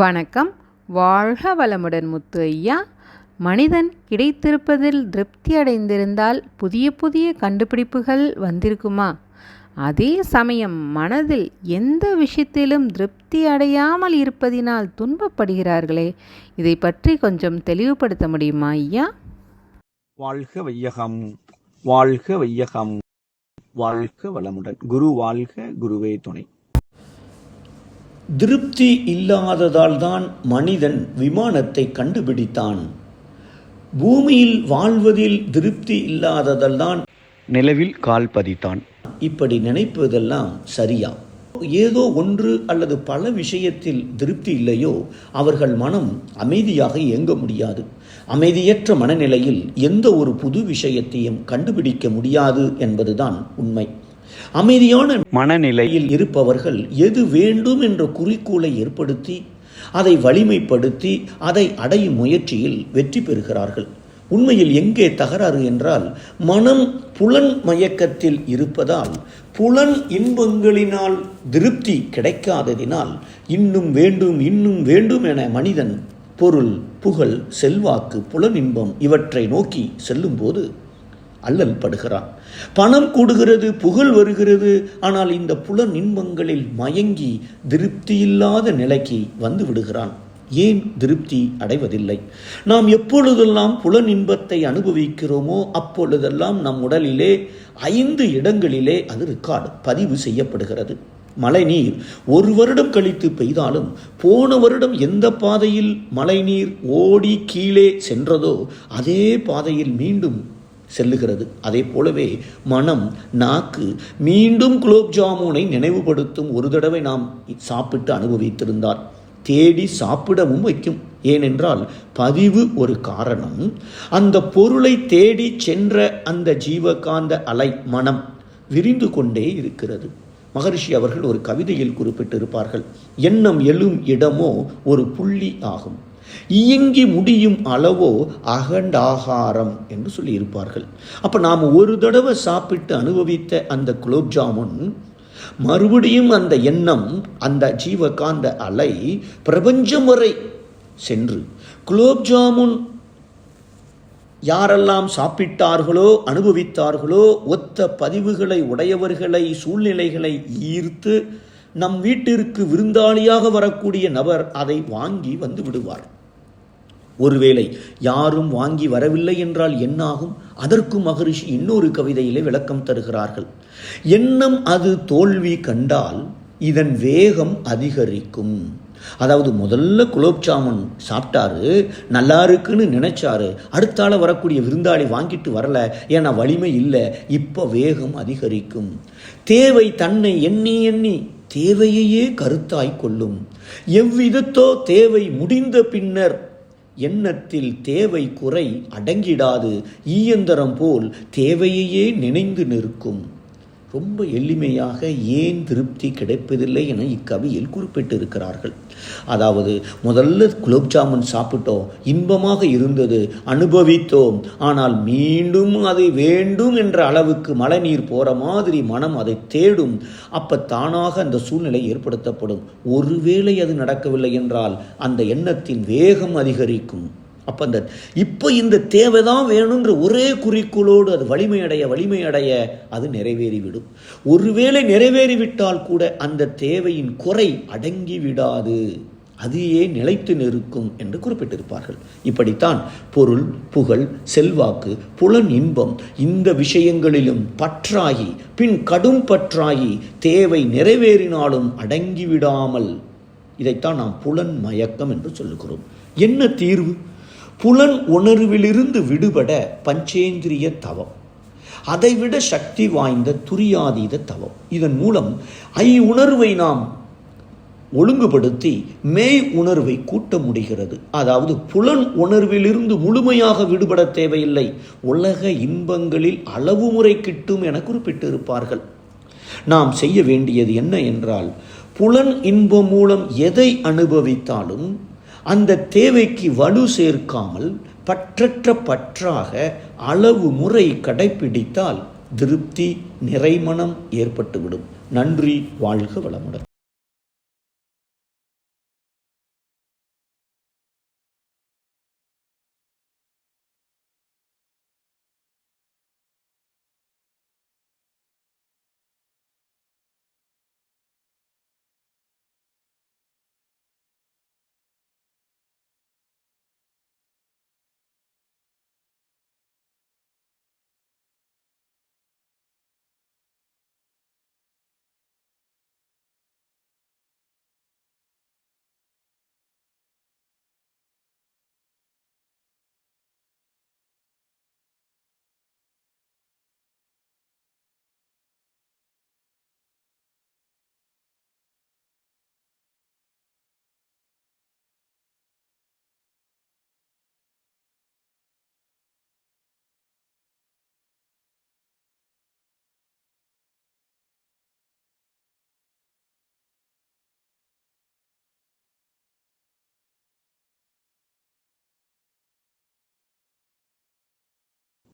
வணக்கம். வாழ்க வளமுடன் முத்து ஐயா மனிதன் கிடைத்திருப்பதில் திருப்தி அடைந்திருந்தால் புதிய புதிய கண்டுபிடிப்புகள் வந்திருக்குமா? அதே சமயம் மனதில் எந்த விஷயத்திலும் திருப்தி அடையாமல் இருப்பதினால் துன்பப்படுகிறார்களே. இதை பற்றி கொஞ்சம் தெளிவுபடுத்த முடியுமா ஐயா? வாழ்க வையகம். வாழ்க வையகம். வாழ்க வளமுடன். குரு வாழ்க குருவே துணை. திருப்தி இல்லாததால் தான் மனிதன் விமானத்தை கண்டுபிடித்தான். பூமியில் வாழ்வதில் திருப்தி இல்லாததால் தான் நிலவில் கால் பதித்தான். இப்படி நினைப்பதெல்லாம் சரியா? ஏதோ ஒன்று அல்லது பல விஷயத்தில் திருப்தி இல்லையோ அவர்கள் மனம் அமைதியாக இயங்க முடியாது. அமைதியற்ற மனநிலையில் எந்த ஒரு புது விஷயத்தையும் கண்டுபிடிக்க முடியாது என்பதுதான் உண்மை. அமைதியான மனநிலையில் நிலையில் இருப்பவர்கள் எது வேண்டும் என்ற குறிக்கோளை ஏற்படுத்தி அதை வலிமைப்படுத்தி அதை அடையும் முயற்சியில் வெற்றி பெறுகிறார்கள். உண்மையில் எங்கே தகராறு என்றால் மனம் புலன் மயக்கத்தில் இருப்பதால் புலன் இன்பங்களினால் திருப்தி கிடைக்காததினால் இன்னும் வேண்டும் இன்னும் வேண்டும் என மனிதன் பொருள் புகழ் செல்வாக்கு புலன் இன்பம் இவற்றை நோக்கி செல்லும்போது அல்லல் படுகிறான். பணம் கூடுகிறது புகழ் வருகிறது ஆனால் இந்த புல இன்பங்களில் மயங்கி திருப்தியில்லாத நிலைக்கு வந்து விடுகிறான். ஏன் திருப்தி அடைவதில்லை? நாம் எப்பொழுதெல்லாம் புலன் இன்பத்தை அனுபவிக்கிறோமோ அப்பொழுதெல்லாம் நம் உடலிலே ஐந்து இடங்களிலே அது ரெக்கார்டு பதிவு செய்யப்படுகிறது. மழைநீர் ஒரு வருடம் கழித்து பெய்தாலும் போன வருடம் எந்த பாதையில் மழைநீர் ஓடி கீழே சென்றதோ அதே பாதையில் மீண்டும் செல்லுகிறது. அதே போலவே மனம் நாக்கு மீண்டும் குலோப் ஜாமுனை நினைவுபடுத்தும் ஒரு தடவை நாம் சாப்பிட்டு அனுபவித்திருந்தார் தேடி சாப்பிடவும் வைக்கும். ஏனென்றால் பதிவு ஒரு காரணம். அந்த பொருளை தேடி சென்ற அந்த ஜீவகாந்த அலை மனம் விரிந்து கொண்டே இருக்கிறது. மகரிஷி அவர்கள் ஒரு கவிதையில் குறிப்பிட்டிருப்பார்கள். எண்ணம் எழும் இடமோ ஒரு புள்ளி ஆகும். இயங்கி முடியும் அளவோ அகண்டாகாரம் என்று சொல்லியிருப்பார்கள். அப்போ நாம் ஒரு தடவை சாப்பிட்டு அனுபவித்த அந்த குலோப் ஜாமுன் மறுபடியும் அந்த எண்ணம் அந்த ஜீவகாந்த அலை பிரபஞ்சம் வரை சென்று குலோப் ஜாமுன் யாரெல்லாம் சாப்பிட்டார்களோ அனுபவித்தார்களோ ஒத்த பதிவுகளை உடையவர்களை சூழ்நிலைகளை ஈர்த்து நம் வீட்டிற்கு விருந்தாளியாக வரக்கூடிய நபர் அதை வாங்கி வந்து விடுவார். ஒருவேளை யாரும் வாங்கி வரவில்லை என்றால் என்னாகும்? அதற்கும் மகரிஷி இன்னொரு கவிதையிலே விளக்கம் தருகிறார்கள். எண்ணம் அது தோல்வி கண்டால் இதன் வேகம் அதிகரிக்கும். அதாவது முதல்ல குலோப் ஜாமுன் சாப்பிட்டாரு நல்லா இருக்குன்னு நினைச்சாரு அடுத்தால வரக்கூடிய விருந்தாளி வாங்கிட்டு வரல ஏன்னா வலிமை இல்லை இப்போ வேகம் அதிகரிக்கும். தேவை தன்னை எண்ணி எண்ணி தேவையையே கருத்தாய் கொள்ளும். எவ்விதத்தோ தேவை முடிந்த பின்னர் எண்ணத்தில் தேவை குறை அடங்கிடாது. ஈயந்தரம் போல் தேவையையே நினைந்து நிற்கும். ரொம்ப எளிமையாக ஏன் திருப்தி கிடைப்பதில்லை என இக்கவியில் குறிப்பிட்டிருக்கிறார்கள். அதாவது முதல்ல குலோப் ஜாமுன் சாப்பிட்டோம் இன்பமாக இருந்தது அனுபவித்தோம் ஆனால் மீண்டும் அதை வேண்டும் என்ற அளவுக்கு மழை நீர் போகிற மாதிரி மனம் அதை தேடும் அப்போ தானாக அந்த சூழ்நிலை ஏற்படுத்தப்படும். ஒருவேளை அது நடக்கவில்லை என்றால் அந்த எண்ணத்தின் வேகம் அதிகரிக்கும். அப்போ அந்த இப்போ இந்த தேவை தான் வேணுங்கிற ஒரே குறிக்கோளோடு அது வலிமையடைய வலிமையடைய அது நிறைவேறிவிடும். ஒருவேளை நிறைவேறிவிட்டால் கூட அந்த தேவையின் குறை அடங்கி விடாது. அதையே நிலைத்து நிற்கும் என்று குறிப்பிட்டிருப்பார்கள். இப்படித்தான் பொருள் புகழ் செல்வாக்கு புலன் இன்பம் இந்த விஷயங்களிலும் பற்றாகி பின் கடும் பற்றாகி தேவை நிறைவேறினாலும் அடங்கிவிடாமல் இதைத்தான் நாம் புலன் மயக்கம் என்று சொல்லுகிறோம். என்ன தீர்வு? புலன் உணர்விலிருந்து விடுபட பஞ்சேந்திரிய தவம். அதைவிட சக்தி வாய்ந்த துரியாதீத தவம். இதன் மூலம் ஐ உணர்வை நாம் ஒழுங்குபடுத்தி மேய் உணர்வை கூட்ட முடிகிறது. அதாவது புலன் உணர்விலிருந்து முழுமையாக விடுபட தேவையில்லை. உலக இன்பங்களில் அளவு முறை கிட்டும் என குறிப்பிட்டிருப்பார்கள். நாம் செய்ய வேண்டியது என்ன என்றால் புலன் இன்பம் மூலம் எதை அனுபவித்தாலும் அந்த தேவைக்கு வலு சேர்க்காமல் பற்றற்ற பற்றாக அளவு முறை கடைபிடித்தால் திருப்தி நிறைமனம் ஏற்பட்டுவிடும். நன்றி வாழ்க வளமுடன்.